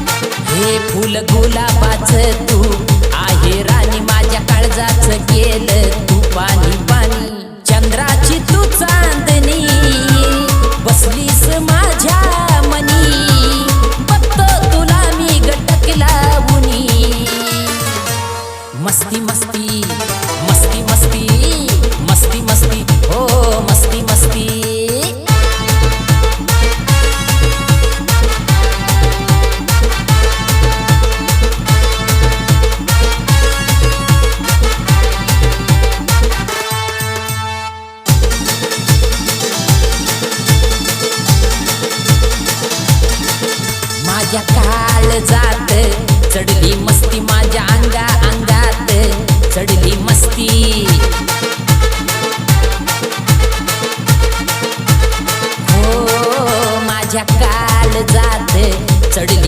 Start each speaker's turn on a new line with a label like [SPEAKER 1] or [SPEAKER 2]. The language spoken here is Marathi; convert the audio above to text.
[SPEAKER 1] हे फुल गुलाबाच तू आहे राणी माझ्या काळजाच गेलं तू पाणी पाणी. चंद्राची तू चांदणी बसलीस माझ्या मनी. बघतो तुला मी गटक लावुनी. मस्ती मस्ती. माझ्या काल जात. चढली मस्ती माझ्या अंगा अंगात. चढली मस्ती. हो माझ्या काल जात. चढली